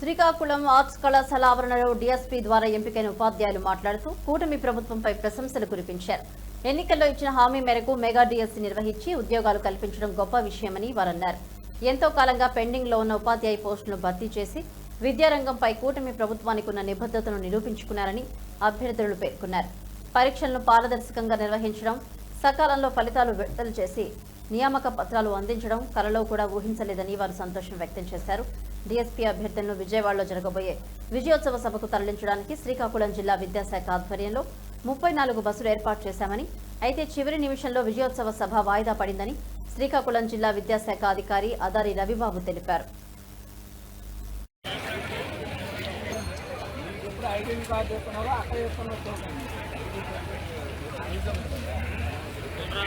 Srikakulam arts కళాశాల ఆవరణలో DSP ద్వారా ఎంపికైన ఉపాధ్యాయులు మాట్లాడుతూ కూటమి ప్రభుత్వంపై ప్రశంసలు కురిపించారు. ఎన్నికల్లో ఇచ్చిన హామీ మేరకు మెగా డీఎస్సీ నిర్వహించి ఉద్యోగాలు కల్పించడం గొప్ప విషయమని వారన్నారు. ఎంతో కాలంగా పెండింగ్లో ఉన్న ఉపాధ్యాయ పోస్టులను భర్తీ చేసి విద్యారంగంపై కూటమి ప్రభుత్వానికి ఉన్న నిబద్ధతను నిరూపించుకున్నారని అభ్యర్థులు పేర్కొన్నారు. పరీక్షలను పారదర్శకంగా నిర్వహించడం సకాలంలో ఫలితాలు విడుదల చేసి నియామక పత్రాలు అందించడం కలలో కూడా ఊహించలేదని వారు సంతోషం వ్యక్తం చేశారు. డీఎస్పీ అభ్యర్థులను విజయవాడలో జరగబోయే విజయోత్సవ సభకు తరలించడానికి శ్రీకాకుళం జిల్లా విద్యాశాఖ ఆధ్వర్యంలో ముప్పై నాలుగు బస్సులు ఏర్పాటు చేశామని అయితే చివరి నిమిషంలో విజయోత్సవ సభ వాయిదా పడిందని శ్రీకాకుళం జిల్లా విద్యాశాఖ అధికారి అదారి రవిబాబు తెలిపారు.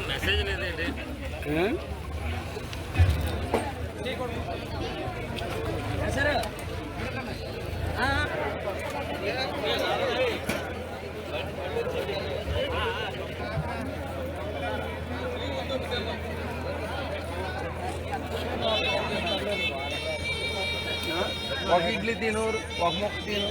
మెసేజ్ ఒక ఇడ్లీ తిను ఒక మొక్క తిను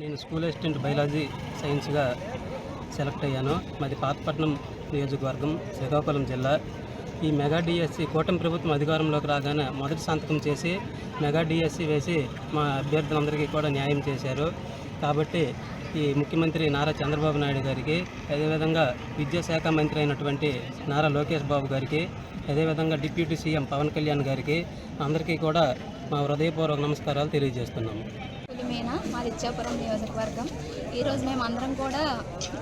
నేను స్కూల్ అసిస్టెంట్ బయాలజీ సైన్స్గా సెలెక్ట్ అయ్యాను. మాది పాతపట్నం నియోజకవర్గం శ్రీకాకుళం జిల్లా. ఈ మెగా డిఎస్సి కూటమి ప్రభుత్వం అధికారంలోకి రాగానే మొదటి సంతకం చేసి మెగా డిఎస్సి వేసి మా అభ్యర్థులందరికీ కూడా న్యాయం చేశారు. కాబట్టి ఈ ముఖ్యమంత్రి నారా చంద్రబాబు నాయుడు గారికి అదేవిధంగా విద్యాశాఖ మంత్రి అయినటువంటి నారా లోకేష్ బాబు గారికి అదేవిధంగా డిప్యూటీ సీఎం పవన్ కళ్యాణ్ గారికి అందరికీ కూడా మా హృదయపూర్వక నమస్కారాలు తెలియజేస్తున్నాము. పులిమేన మాది ఇచ్చాపురం నియోజకవర్గం. ఈరోజు మేము అందరం కూడా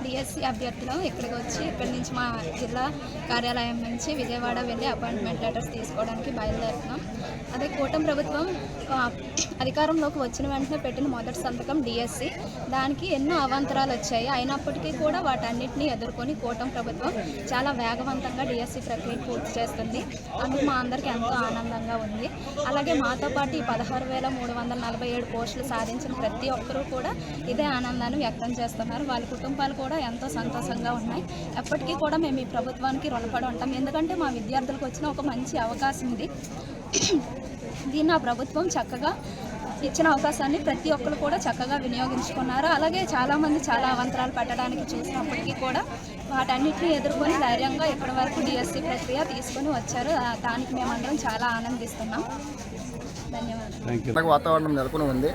డిఎస్సి అభ్యర్థులం. ఇక్కడికి వచ్చి ఇక్కడి నుంచి మా జిల్లా కార్యాలయం నుంచి విజయవాడ వెళ్ళి అపాయింట్మెంట్ లెటర్స్ తీసుకోవడానికి బయలుదేరుతున్నాం. అదే కూటమి ప్రభుత్వం అధికారంలోకి వచ్చిన వెంటనే పెట్టిన మొదటి సంతకం డిఎస్సి. దానికి ఎన్నో అవాంతరాలు వచ్చాయి. అయినప్పటికీ కూడా వాటన్నిటిని ఎదుర్కొని కూటమి ప్రభుత్వం చాలా వేగవంతంగా డిఎస్సి ప్రక్రియ పూర్తి చేస్తుంది. అందుకు మా అందరికీ ఎంతో ఆనందంగా ఉంది. అలాగే మాతో పాటు ఈ పదహారు వేల మూడు వందల నలభై ఏడు పోస్టులు సాధించిన ప్రతి ఒక్కరూ కూడా ఇదే ఆనందాన్ని వ్యక్తం చేస్తున్నారు. వాళ్ళ కుటుంబాలు కూడా ఎంతో సంతోషంగా ఉన్నాయి. ఎప్పటికీ కూడా మేము ఈ ప్రభుత్వానికి రుణపడి ఉంటాం. ఎందుకంటే మా విద్యార్థులకు వచ్చిన ఒక మంచి అవకాశం ఇది దీన్ని ఆ ప్రభుత్వం చక్కగా ఇచ్చిన అవకాశాన్ని ప్రతి ఒక్కరు కూడా చక్కగా వినియోగించుకున్నారు. అలాగే చాలామంది చాలా అవంతరాలు పెట్టడానికి చూసినప్పటికీ కూడా వాటన్నిటిని ఎదుర్కొని ధైర్యంగా ఇప్పటి వరకు డిఎస్సి ప్రక్రియ తీసుకొని వచ్చారు. దానికి మేమందరం చాలా ఆనందిస్తున్నాం. ధన్యవాదాలు. వాతావరణం నెలకొని ఉంది.